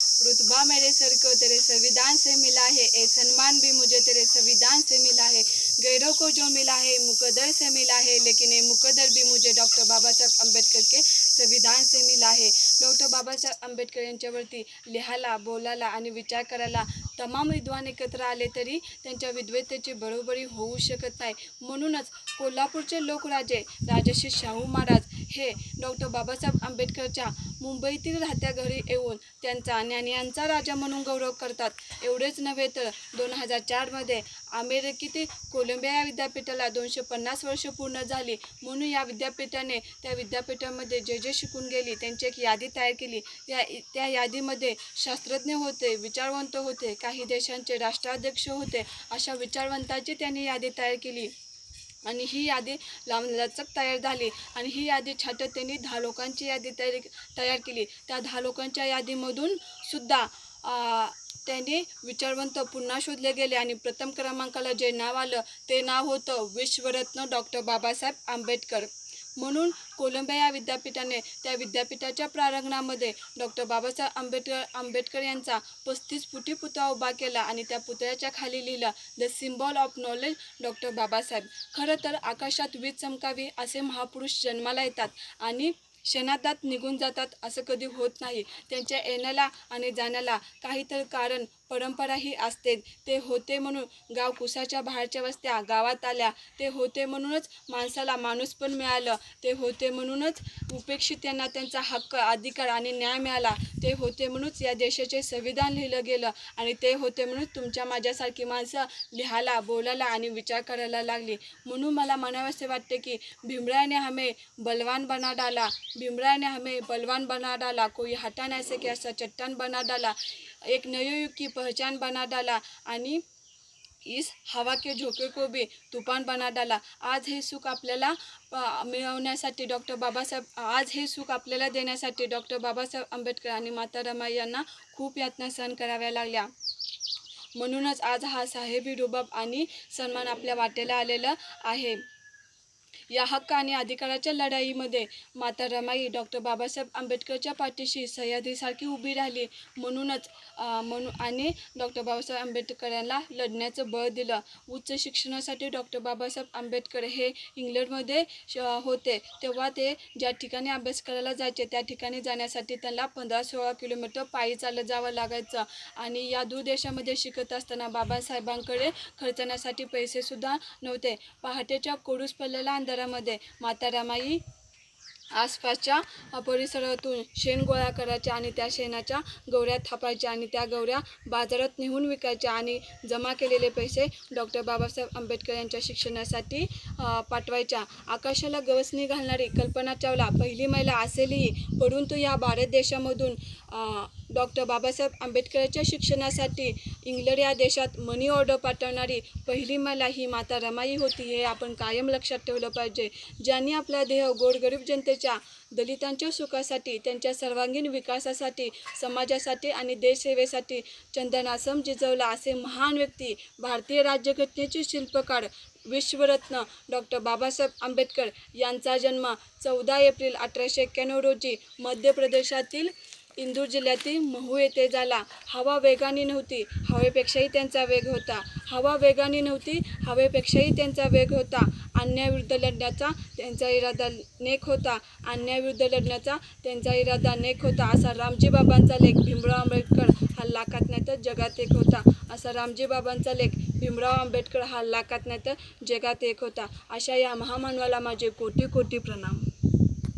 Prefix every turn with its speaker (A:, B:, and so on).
A: रुतबा मेरे सर को तेरे संविधान से मिला है ए सम्मान भी मुझे तेरे संविधान से मिला है गैरों को जो मिला है मुकदर से मिला है लेकिन ये मुकदर भी मुझे डॉक्टर बाबासाहेब आंबेडकर के संविधान से मिला आहे डॉक्टर बाबासाहेब आंबेडकर यांच्यावरती लिहायला बोलायला आणि विचार करायला तमाम विद्वान एकत्र आले तरी त्यांच्या विद्वत्तेची बरोबरी होऊ शकत नाही. म्हणूनच कोल्हापूरचे लोकराजे राजश्री शाहू महाराज हे डॉक्टर बाबासाहेब आंबेडकरच्या मुंबईतील राहत्या घरी येऊन त्यांचा ज्ञानियांचा राजा म्हणून गौरव करतात. एवढेच नव्हे तर दोन हजार चारमध्ये अमेरिकेतील कोलंबिया या विद्यापीठाला दोनशे पन्नास वर्ष पूर्ण झाली. म्हणून या विद्यापीठाने त्या विद्यापीठामध्ये जे जे शिकून गेली त्यांची एक यादी तयार केली. या त्या यादीमध्ये शास्त्रज्ञ होते विचारवंत होते का काही देशांचे राष्ट्राध्यक्ष होते. अशा विचारवंतांची त्यांनी यादी तयार केली. आणि ही यादी लांबलचक तयार झाली. आणि ही यादी छाटत त्यांनी दहा लोकांची यादी तयार तयार केली. त्या दहा लोकांच्या यादीमधून सुद्धा त्यांनी विचारवंत पुन्हा शोधले गेले. आणि प्रथम क्रमांकाला जे नाव आलं ते नाव होतं विश्वरत्न डॉक्टर बाबासाहेब आंबेडकर. म्हणून कोलंबिया या विद्यापीठाने त्या विद्यापीठाच्या प्रारंगणामध्ये डॉक्टर बाबासाहेब आंबेडकर आंबेडकर यांचा पस्तीस फुटी पुतळा उभा केला आणि त्या पुतळ्याच्या खाली लिहिलं the symbol of knowledge doctor Babasaheb. खरं तर आकाशात वीज चमकावी असे महापुरुष जन्माला येतात आणि क्षणातात निघून जातात असं कधी होत नाही. त्यांच्या येण्याला आणि जाण्याला काहीतरी कारण परंपराही असते. ते होते म्हणून गाव कुसाच्या बाहेरच्या वस्त्या गावात आल्या. ते होते म्हणूनच माणसाला माणूस पण मिळालं. ते होते म्हणूनच उपेक्षित यांना त्यांचा हक्क अधिकार आणि न्याय मिळाला. ते होते म्हणूनच या देशाचे संविधान लिहिलं गेलं. आणि ते होते म्हणून तुमच्या माझ्यासारखी माणसं लिहायला बोलायला आणि विचार करायला लागली. म्हणून मला म्हणावंसे वाटते की भीमरायाने हमें बलवान बना डाला भीमरायाने हमे हमें बलवान बना डाला कोई हटा नाही सके असा चट्टान बना डाला एक नए युग की पहचान बना डाला आणि इस हवा के झोके को भी तुफान बना डाला. आज हे सुख आपल्याला अ, मिळवण्यासाठी डॉक्टर बाबासाहेब आज हे सुख आपल्याला देण्यासाठी डॉक्टर बाबासाहेब आंबेडकर आणि माता रमाई यांना खूप यातना सहन कराव्या लागल्या. म्हणूनच आज हा साहेबी रुबाब आणि सन्मान आपल्या वाटेला आलेला आहे. या हक्क आणि अधिकाराच्या लढाईमध्ये माता रमाई डॉक्टर बाबासाहेब आंबेडकरच्या पाठीशी सह्याद्रीसारखी उभी राहिली. म्हणूनच म्हणून आणि डॉक्टर बाबासाहेब आंबेडकरांना लढण्याचं बळ दिलं. उच्च शिक्षणासाठी डॉक्टर बाबासाहेब आंबेडकर हे इंग्लंडमध्ये श- होते. तेव्हा ते ज्या ठिकाणी अभ्यास करायला जायचे त्या ठिकाणी जाण्यासाठी त्यांना पंधरा सोळा किलोमीटर पायी चालत जावं लागायचं. आणि या दूर देशामध्ये शिकत असताना बाबासाहेबांकडे खर्चण्यासाठी पैसेसुद्धा नव्हते. पहाटेच्या कोडूस पल्ल्याला अंधारामध्ये. माता रमाई आसपासच्या परिसरातून शेण गोळा करायच्या आणि त्या शेणाच्या गौऱ्या थापायच्या आणि त्या गौऱ्या बाजारात नेऊन विकायच्या आणि जमा केलेले पैसे डॉक्टर बाबासाहेब आंबेडकर यांच्या शिक्षणासाठी पाठवायच्या. आकाशाला गवसणी घालणारी कल्पना चावला. पहिली महिला असेलही परंतु या भारत देशामधून डॉक्टर बाबासाहेब आंबेडकरच्या शिक्षणासाठी इंग्लंड या देशात मनी ऑर्डर पाठवणारी पहिली मला ही माता रमाई होती हे आपण कायम लक्षात ठेवलं पाहिजे. ज्यांनी आपला देह गोरगरीब जनतेच्या दलितांच्या सुखासाठी त्यांच्या सर्वांगीण विकासासाठी समाजासाठी आणि देशसेवेसाठी चंदनासम जिजवला असे महान व्यक्ती भारतीय राज्यघटनेचे शिल्पकार विश्वरत्न डॉक्टर बाबासाहेब आंबेडकर यांचा जन्म चौदा एप्रिल अठराशे एक्क्याण्णव रोजी मध्य प्रदेशातील इंदूर जिल्ह्यातील महू येथे झाला. हवा वेगाने नव्हती हवेपेक्षाही त्यांचा वेग होता. हवा वेगाने नव्हती हवेपेक्षाही त्यांचा वेग होता. अन्यायविरुद्ध लढण्याचा त्यांचा इरादा नेक होता. अन्यायविरुद्ध लढण्याचा त्यांचा इरादा नेक होता. असा रामजी बाबांचा लेख भीमराव आंबेडकर हा लाखात नाही तर जगात एक होता. असा रामजी बाबांचा लेख भीमराव आंबेडकर हा लाखात नाही तर जगात एक होता. अशा या महामानवाला माझे कोटी कोटी प्रणाम.